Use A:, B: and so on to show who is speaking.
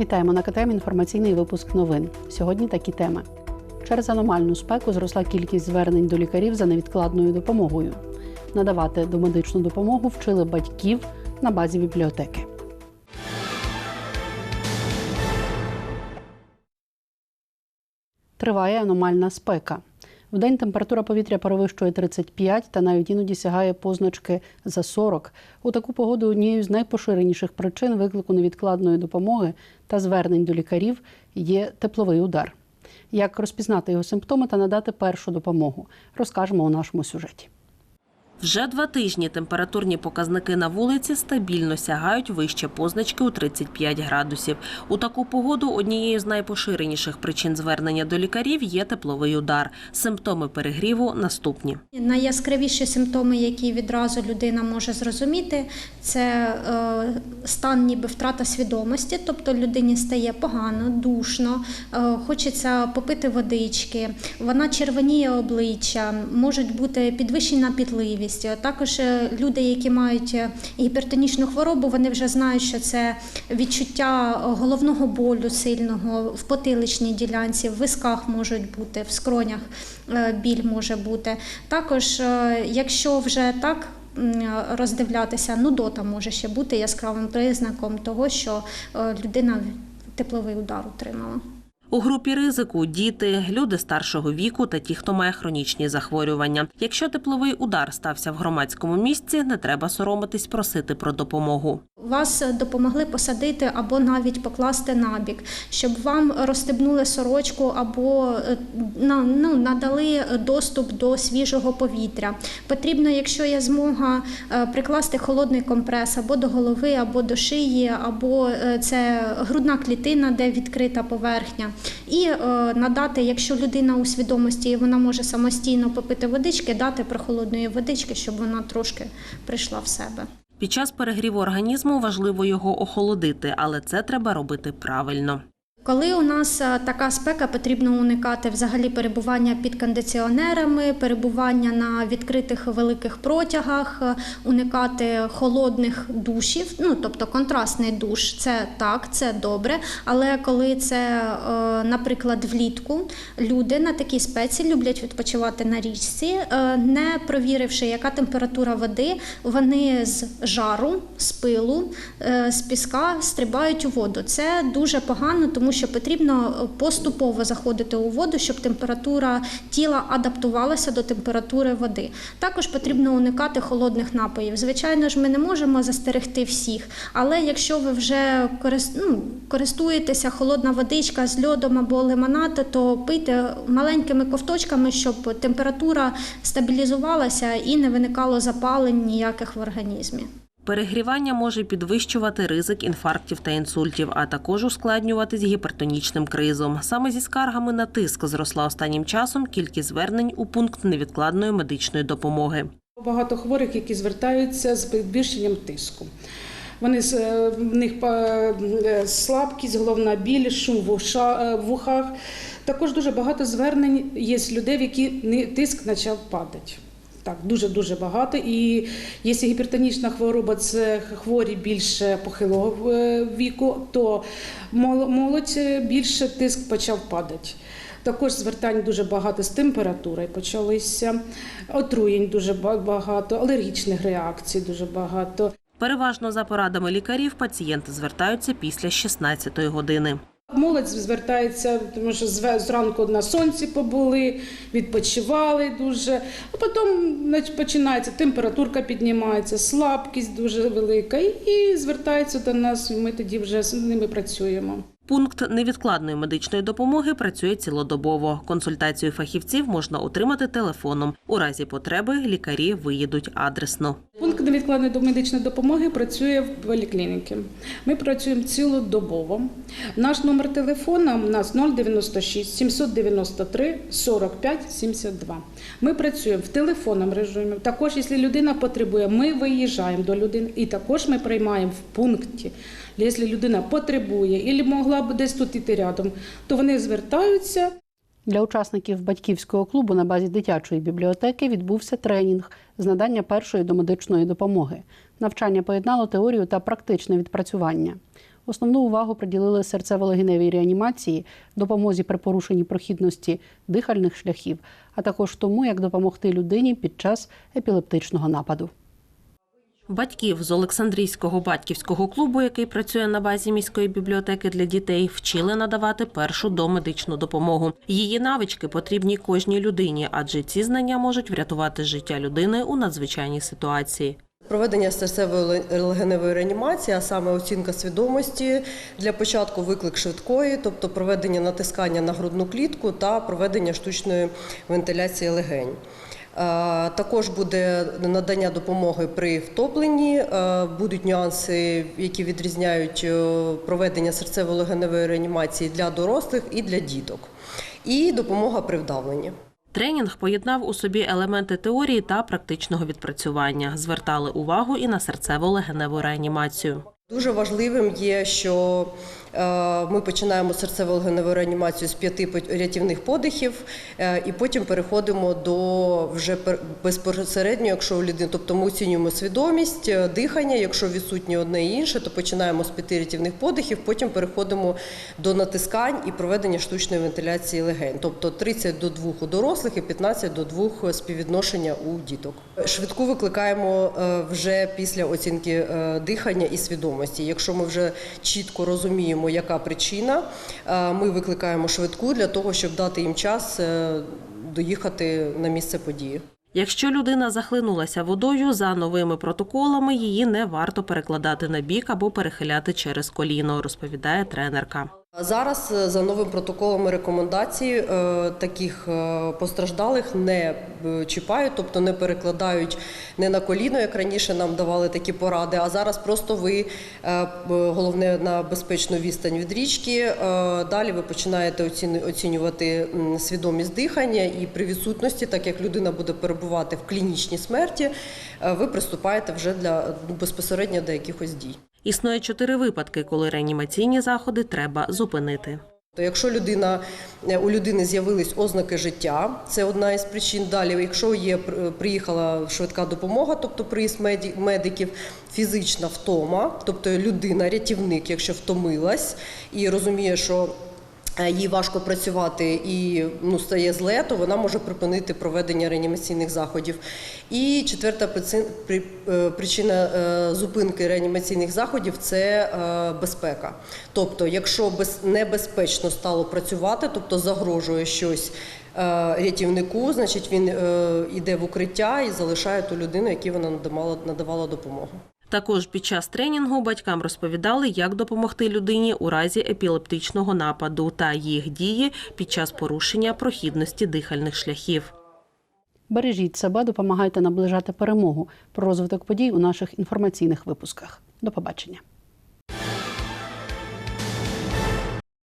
A: Вітаємо на КТМ інформаційний випуск новин. Сьогодні такі теми. Через аномальну спеку зросла кількість звернень до лікарів за невідкладною допомогою. Надавати домедичну допомогу вчили батьків на базі бібліотеки. Триває аномальна спека. Вдень температура повітря перевищує 35 та навіть іноді сягає позначки за 40. У таку погоду однією з найпоширеніших причин виклику невідкладної допомоги та звернень до лікарів є тепловий удар. Як розпізнати його симптоми та надати першу допомогу, розкажемо у нашому сюжеті.
B: Вже два тижні температурні показники на вулиці стабільно сягають вище позначки у 35 градусів. У таку погоду однією з найпоширеніших причин звернення до лікарів є тепловий удар. Симптоми перегріву наступні.
C: Найяскравіші симптоми, які відразу людина може зрозуміти, це е, стан ніби втрата свідомості, тобто людині стає погано, душно, е, хочеться попити водички, вона червоніє обличчя, можуть бути підвищена пітливість. Також е, люди, які мають е, гіпертонічну хворобу, вони вже знають, що це відчуття головного болю сильного в потиличній ділянці, в висках можуть бути, в скронях е, біль може бути. Також, якщо вже так роздивлятися, нудота може ще бути яскравим признаком того, що людина тепловий удар отримала.
B: У групі ризику діти, люди старшого віку та ті, хто має хронічні захворювання. Якщо тепловий удар стався в громадському місці, не треба соромитись просити про допомогу.
C: Вас допомогли посадити або навіть покласти набік, щоб вам розстебнули сорочку або е, ну, надали доступ до свіжого повітря. Потрібно, якщо є змога, е, прикласти холодний компрес або до голови, або до шиї, або е, це грудна клітина, де відкрита поверхня. І е, надати, якщо людина у свідомості і вона може самостійно попити водички, дати прохолодної водички, щоб вона трошки прийшла в себе.
B: Під час перегріву організму важливо його охолодити, але це треба робити правильно.
C: Коли у нас е, така спека, потрібно уникати взагалі перебування під кондиціонерами, перебування на відкритих великих протягах, е, уникати холодних душів. Ну тобто контрастний душ, це так, це добре. Але коли це, е, наприклад, влітку, люди на такій спеці люблять відпочивати на річці, не провіривши, яка температура води, вони з жару, з пилу, з піска стрибають у воду. Це дуже погано, тому що потрібно поступово заходити у воду, щоб температура тіла адаптувалася до температури води. Також потрібно уникати холодних напоїв. Звичайно ж, ми не можемо застерегти всіх, але якщо ви вже ну, користуєтеся холодна водичка з льодом або лимонад, то пийте маленькими ковточками, щоб температура стабілізувалася і не виникало запалень ніяких в організмі.
B: Перегрівання може підвищувати ризик інфарктів та інсультів, а також ускладнюватись гіпертонічним кризом. Саме зі скаргами на тиск зросла останнім часом кількість звернень у пункт невідкладної медичної допомоги.
D: Багато хворих, які звертаються з підвищенням тиску. Вони е, в них е, слабкість, головна біль, шум в е, ухах. Також дуже багато звернень є людей, в які тиск почав падати. Так, дуже дуже багато. І якщо гіпертонічна хвороба це хворі більше похилого е, віку, то молодь е, більше тиск почав падати. Також звертань дуже багато з температурою почалися, отруєнь дуже багато, алергічних реакцій дуже багато.
B: Переважно за порадами лікарів пацієнти звертаються після 16-ї години.
D: Молодь звертається, тому що зранку на сонці побули, відпочивали дуже. А потім починається температурка піднімається, слабкість дуже велика, і звертаються до нас. і Ми тоді вже з ними працюємо.
B: Пункт невідкладної медичної допомоги працює цілодобово. Консультацію фахівців можна отримати телефоном. У разі потреби лікарі виїдуть адресно.
D: Пункт невідкладної медичної допомоги працює в поліклініці. Ми працюємо цілодобово. Наш номер телефона у нас 096 793 45 72. Ми працюємо в телефонному режимі. Також, якщо людина потребує, ми виїжджаємо до людини і також ми приймаємо в пункті. Якщо людина потребує або могла б десь тут іти рядом, то вони звертаються.
A: Для учасників батьківського клубу на базі дитячої бібліотеки відбувся тренінг з надання першої домедичної допомоги. Навчання поєднало теорію та практичне відпрацювання. Основну увагу приділили серцево-легеневій реанімації, допомозі при порушенні прохідності дихальних шляхів, а також тому, як допомогти людині під час епілептичного нападу.
B: Батьків з Олександрійського батьківського клубу, який працює на базі міської бібліотеки для дітей, вчили надавати першу домедичну допомогу. Її навички потрібні кожній людині, адже ці знання можуть врятувати життя людини у надзвичайній ситуації.
E: Проведення серцевої легеневої реанімації, а саме оцінка свідомості для початку виклик швидкої, тобто проведення натискання на грудну клітку та проведення штучної вентиляції легень. Е, Також буде надання допомоги при втопленні, е, будуть нюанси, які відрізняють е, проведення серцево-легеневої реанімації для дорослих і для діток, і допомога при вдавленні.
B: Тренінг поєднав у собі елементи теорії та практичного відпрацювання. Звертали увагу і на серцево-легеневу реанімацію.
E: Дуже важливим є, що ми починаємо серцево-легеневу реанімацію з п'яти рятівних подихів, е, і потім переходимо до вже безпосередньо, якщо у людини, тобто ми оцінюємо свідомість, е, дихання. Якщо відсутнє одне і інше, то починаємо з п'яти рятівних подихів, потім переходимо до натискань і проведення штучної вентиляції легень, тобто 30 до 2 у дорослих і 15 до 2 співвідношення у діток. Швидку викликаємо е, вже після оцінки е, дихання і свідомості. Якщо ми вже чітко розуміємо, яка причина, е, ми викликаємо швидку для того, щоб дати їм час е, доїхати на місце події.
B: Якщо людина захлинулася водою, за новими протоколами її не варто перекладати на бік або перехиляти через коліно, розповідає тренерка.
E: Зараз е, за новим протоколом рекомендацій е, таких е, постраждалих не чіпають, тобто не перекладають не на коліно, як раніше нам давали такі поради. А зараз просто ви головне на безпечну відстань від річки. Далі ви починаєте оцінювати свідомість дихання, і при відсутності, так як людина буде перебувати в клінічній смерті, ви приступаєте вже для ну, безпосередньо до якихось дій.
B: Існує чотири випадки, коли реанімаційні заходи треба зупинити.
E: Якщо людина е, у людини з'явились ознаки життя, це одна із причин. Далі, якщо є приїхала швидка допомога, тобто приїзд медиків, фізична втома, тобто людина, рятівник, якщо втомилась і розуміє, що е, їй важко працювати і ну, стає зле, то вона може припинити проведення реанімаційних заходів. І четверта е, причина е, зупинки реанімаційних заходів це е, безпека. Тобто, якщо небезпечно стало працювати, тобто загрожує щось е, рятівнику, значить він е, йде в укриття і залишає ту людину, якій вона надавала, надавала допомогу.
B: Також під час тренінгу батькам розповідали, як допомогти людині у разі епілептичного нападу та їх дії під час порушення прохідності дихальних шляхів.
A: Бережіть себе, допомагайте наближати перемогу. Про розвиток подій у наших інформаційних випусках. До побачення.